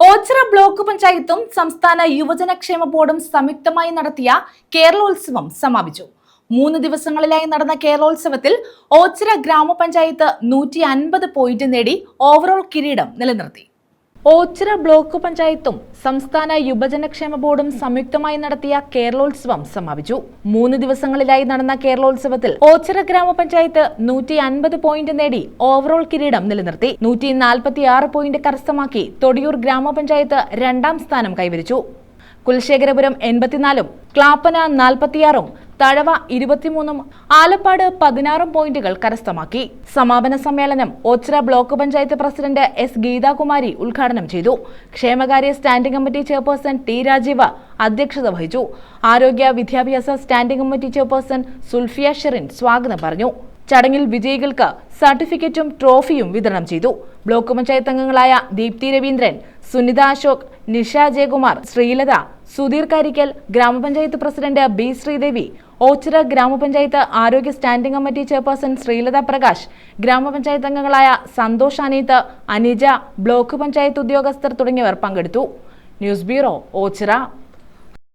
Ochira block പഞ്ചായത്തും സംസ്ഥാന യുവജനക്ഷേമ ബോർഡും സംയുക്തമായി നടത്തിയ കേരളോത്സവം സമാപിച്ചു. മൂന്ന് ദിവസങ്ങളിലായി നടന്ന കേരളോത്സവത്തിൽ ഓച്ചിറ ഗ്രാമപഞ്ചായത്ത് നൂറ്റി അൻപത് പോയിന്റ് നേടി ഓവറോൾ കിരീടം നിലനിർത്തി. ഓച്ചിറ ബ്ലോക്ക് പഞ്ചായത്തും സംസ്ഥാന യുവജനക്ഷേമ ബോർഡും സംയുക്തമായി നടത്തിയ കേരളോത്സവം സമാപിച്ചു. മൂന്ന് ദിവസങ്ങളിലായി നടന്ന കേരളോത്സവത്തിൽ ഓച്ചിറ ഗ്രാമപഞ്ചായത്ത് നൂറ്റി അൻപത് പോയിന്റ് നേടി ഓവറോൾ കിരീടം നിലനിർത്തി. നൂറ്റി നാൽപ്പത്തി ആറ് പോയിന്റ് കരസ്ഥമാക്കി തൊടിയൂർ ഗ്രാമപഞ്ചായത്ത് രണ്ടാം സ്ഥാനം കൈവരിച്ചു. കുലശേഖരപുരം എൺപത്തിനാലും ക്ലാപ്പന നാൽപ്പത്തിയാറും തഴവ ഇരുപത്തിമൂന്നും ആലപ്പാട് പതിനാറും പോയിന്റുകൾ കരസ്ഥമാക്കി. സമാപന സമ്മേളനം Ochira block panchayat president S Geethakumari ഉദ്ഘാടനം ചെയ്തു. ക്ഷേമകാര്യ standing committee chairperson T Rajeev അധ്യക്ഷത വഹിച്ചു. ആരോഗ്യ വിദ്യാഭ്യാസ standing committee chairperson Sulfiya Sherin സ്വാഗതം പറഞ്ഞു. ചടങ്ങിൽ വിജയികൾക്ക് സർട്ടിഫിക്കറ്റും ട്രോഫിയും വിതരണം ചെയ്തു. ബ്ലോക്ക് പഞ്ചായത്ത് അംഗങ്ങളായ ദീപ്തി രവീന്ദ്രൻ സുനിത അശോക് നിഷ ജയകുമാർ ശ്രീലത സുധീർ കാരിക്കൽ ഗ്രാമപഞ്ചായത്ത് പ്രസിഡന്റ് ബി ശ്രീദേവി ഓച്ചിറ ഗ്രാമപഞ്ചായത്ത് ആരോഗ്യ standing committee chairperson Sreelatha Prakash ഗ്രാമപഞ്ചായത്ത് അംഗങ്ങളായ സന്തോഷ് അനീത്ത് അനിജ ബ്ലോക്ക് പഞ്ചായത്ത് ഉദ്യോഗസ്ഥർ തുടങ്ങിയവർ പങ്കെടുത്തു. News bureau Ochira.